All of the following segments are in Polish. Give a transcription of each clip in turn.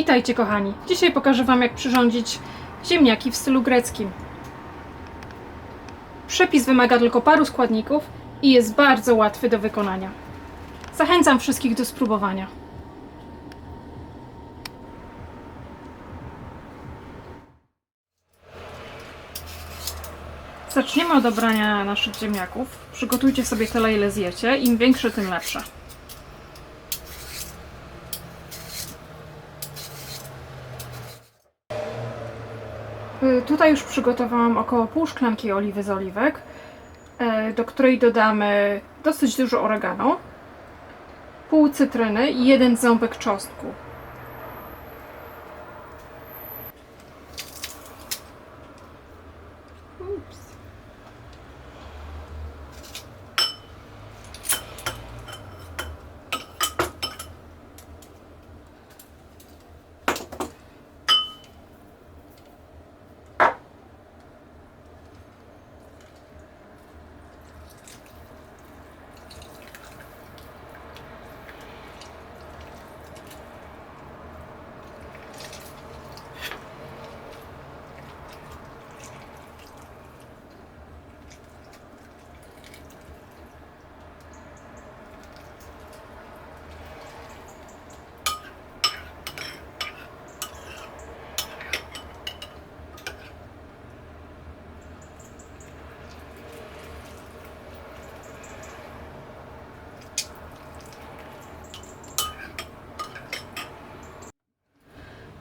Witajcie kochani. Dzisiaj pokażę Wam jak przyrządzić ziemniaki w stylu greckim. Przepis wymaga tylko paru składników i jest bardzo łatwy do wykonania. Zachęcam wszystkich do spróbowania. Zaczniemy od dobrania naszych ziemniaków. Przygotujcie sobie tyle, ile zjecie. Im większe, tym lepsze. Tutaj już przygotowałam około pół szklanki oliwy z oliwek, e, do której dodamy dosyć dużo oregano, pół cytryny i jeden ząbek czosnku.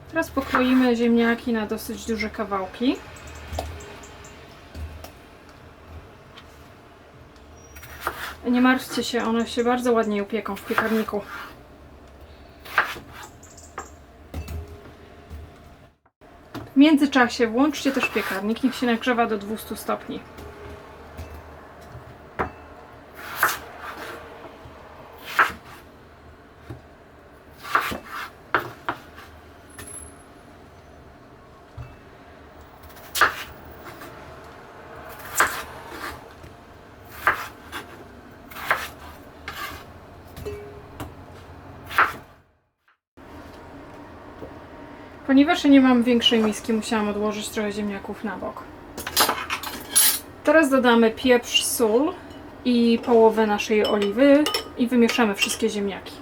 Teraz pokroimy ziemniaki na dosyć duże kawałki. Nie martwcie się, one się bardzo ładnie upieką w piekarniku. W międzyczasie włączcie też piekarnik, niech się nagrzewa do 200 stopni. Ponieważ nie mam większej miski, musiałam odłożyć trochę ziemniaków na bok. Teraz dodamy pieprz, sól i połowę naszej oliwy i wymieszamy wszystkie ziemniaki.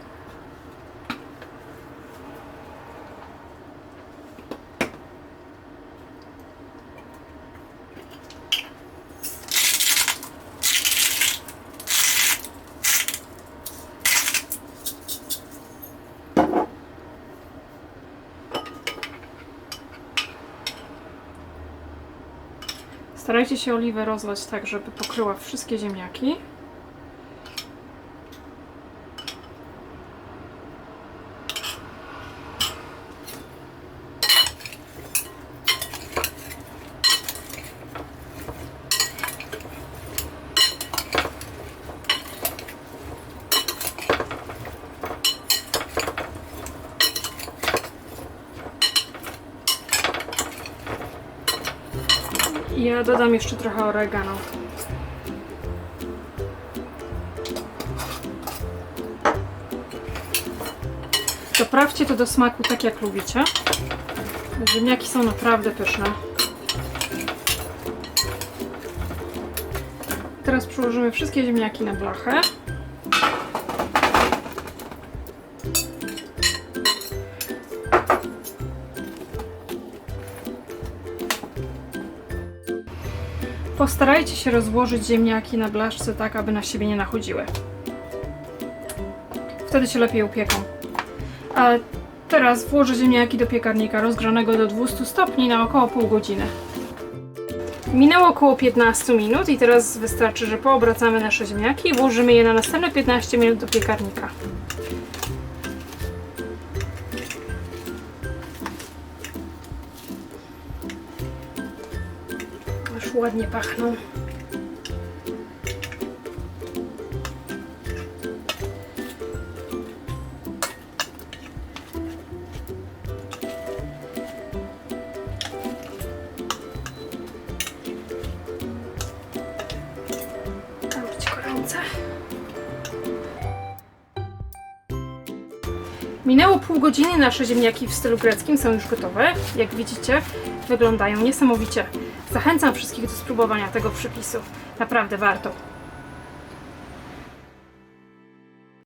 Starajcie się oliwę rozlać tak, żeby pokryła wszystkie ziemniaki. Ja dodam jeszcze trochę oregano. Doprawcie to do smaku tak jak lubicie. Ziemniaki są naprawdę pyszne. Teraz przyłożymy wszystkie ziemniaki na blachę. Postarajcie się rozłożyć ziemniaki na blaszce tak, aby na siebie nie nachodziły. Wtedy się lepiej upieką. A teraz włożę ziemniaki do piekarnika rozgrzanego do 200 stopni na około pół godziny. Minęło około 15 minut i teraz wystarczy, że poobracamy nasze ziemniaki i włożymy je na następne 15 minut do piekarnika. Ładnie pachną. Minęło pół godziny, nasze ziemniaki w stylu greckim są już gotowe. Jak widzicie, wyglądają niesamowicie. Zachęcam wszystkich do spróbowania tego przepisu. Naprawdę warto.